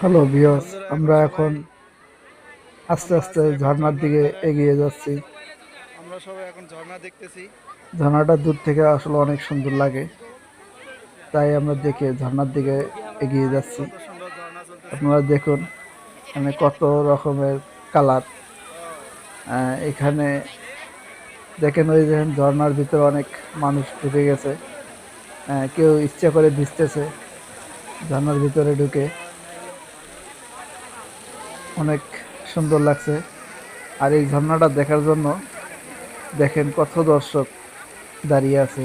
Hello বিয়স আমরা এখন আস্তে আস্তে ঝর্ণার দিকে এগিয়ে যাচ্ছি। আমরা সবাই এখন ঝর্ণা দেখতেছি ঝর্ণাটা দূর থেকে আসলে অনেক সুন্দর লাগে, তাই আমরা দেখে ঝর্ণার দিকে এগিয়ে যাচ্ছি। আপনারা দেখুন, এখানে কত রকমের কালার। এখানে দেখেন ওই দেখেন ঝর্নার ভিতরে অনেক মানুষ ঢুকে গেছে। কেউ ইচ্ছা করে ভিজতেছে, ঝর্ণার ভিতরে ঢুকে। অনেক সুন্দর লাগছে। আর এই ঝর্ণাটা দেখার জন্য দেখেন কত দর্শক দাঁড়িয়ে আছে।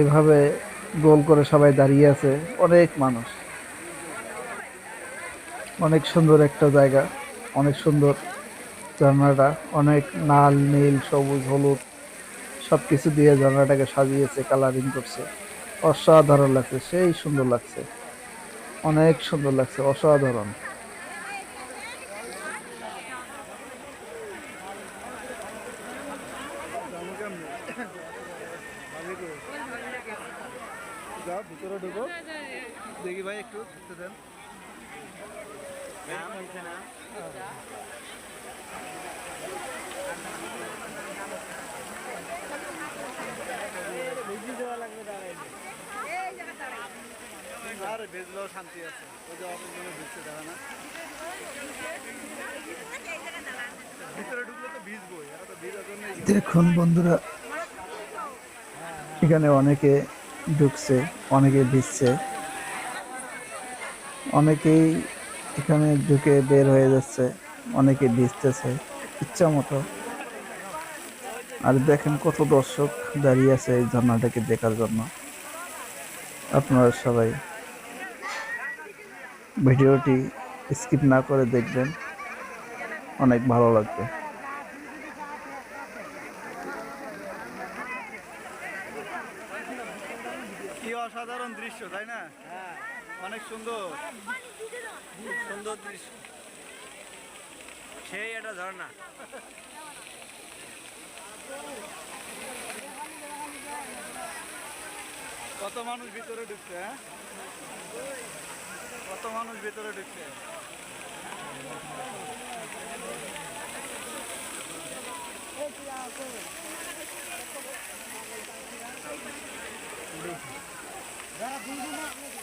এভাবে গোল করে সবাই দাঁড়িয়ে আছে, অনেক মানুষ। অনেক সুন্দর একটা জায়গা, অনেক সুন্দর ঝর্ণাটা, অনেক লাল, নীল, সবুজ, হলুদ সব কিছু দিয়ে ঝর্ণাটাকে সাজিয়েছে কালারিং করছে। অসাধারণ লাগছে, সেই সুন্দর লাগছে। অনেক সুন্দর লাগছে, অসাধারণ। যাও ভিতরে ঢুকো। দেখি ভাই একটু ঢুকতে দেন। আরে বেজলেও শান্তি আছে। ওই যে অপর জন্য ভিজতে দেখা না। দেখুন বন্ধুরা এখানে অনেকে ঢুকছে, অনেকে ভিজছে। অনেকেই এখানে ঢুকে বের হয়ে যাচ্ছে, অনেকে ভিজতেছে, ইচ্ছা মতো। আর দেখেন কত দর্শক দাঁড়িয়ে আছে এই ঝর্ণাটাকে দেখার জন্য। আপনারা সবাই ভিডিওটি স্কিপ না করে দেখবেন, অনেক ভালো লাগবে। কি অসাধারণ দৃশ্য তাই না? হ্যাঁ অনেক সুন্দর। সুন্দর দৃশ্য। সেই এটা ঝর্ণা। কত মানুষ ভিতরে ঢুকছে হ্যাঁ? কত মানুষ ভিতরে ঢুকছে? Gara bumbu mak.